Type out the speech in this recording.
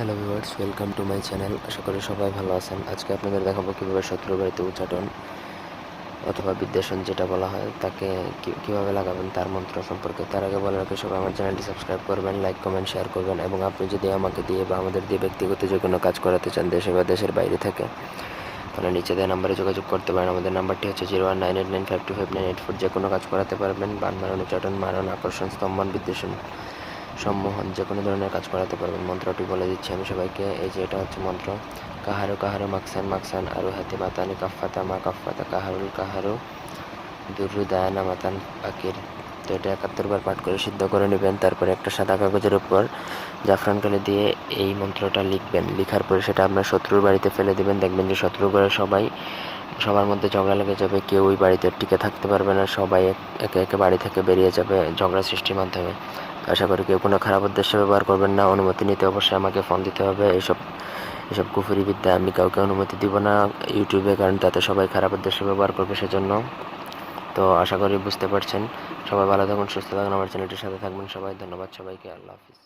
Hello viewers welcome to my channel আশা করি সবাই ভালো আছেন। আজকে আপনাদের দেখাবো কীভাবে শত্রু বাড়িতে উচ্চাটন অথবা বিদ্বেষণ যেটা বলা হয়, তাকে কীভাবে লাগাবেন তার মন্ত্র সম্পর্কে। তার আগে বলে রাখি, সবাই আমার চ্যানেলটি সাবস্ক্রাইব করবেন লাইক কমেন্ট শেয়ার করবেন এবং আপনি যদি আমাকে দিয়ে বা আমাদের দিয়ে ব্যক্তিগত যে কোনো কাজ করাতে চান, দেশে বা দেশের বাইরে থেকে, তাহলে নিচে দেওয়া নাম্বারে যোগাযোগ করতে পারেন। আমাদের নাম্বারটি হচ্ছে zero one nine eight nine five two five nine eight four যে কোনো কাজ করাতে পারবেন। বান মারণ উচ্চাটন মারণ, আকর্ষণ, স্তম্ভন, বিদ্বেষণ সম্মোহন, যে কোনো ধরনের কাজ করাতে পারবেন। মন্ত্রটি বলে দিচ্ছি আমি সবাইকে, এই যে এটা হচ্ছে মন্ত্র। কাহারো কাহারো মাকসান মাকসান আরু হাতি মাতানি কাফাতা মা কাফাতা কাহারুল কাহারু দুরু দায়ানা মাতান পাকির তো এটা একাত্তর বার পাঠ করে সিদ্ধ করে নেবেন। তারপরে একটা সাদা কাগজের উপর জাফরান কালি দিয়ে এই মন্ত্রটা লিখবেন। লিখার পরে সেটা আপনার শত্রুর বাড়িতে ফেলে দেবেন। দেখবেন যে শত্রু ঘরে সবাই, সবার মধ্যে ঝগড়া লেগে যাবে। কেউ ওই বাড়িতে টিকে থাকতে পারবে না। সবাই একে একে বাড়ি থেকে বেরিয়ে যাবে ঝগড়া সৃষ্টির মাধ্যমে। আশা করি কেউ কোনো খারাপ উদ্দেশ্যে ব্যবহার করবেন না। অনুমতি নিতে অবশ্যই আমাকে ফোন দিতে হবে। এইসব এসব কুফুরি বিদ্যা আমি কাউকে অনুমতি দিব না ইউটিউবে, কারণ তাতে সবাই খারাপ উদ্দেশ্যে ব্যবহার করবে সেজন্য। তো আশা করি বুঝতে পারছেন। সবাই ভালো থাকুন সুস্থ থাকুন আমার চ্যানেলটির সাথে থাকবেন সবাই ধন্যবাদ সবাইকে আল্লাহ হাফিজ।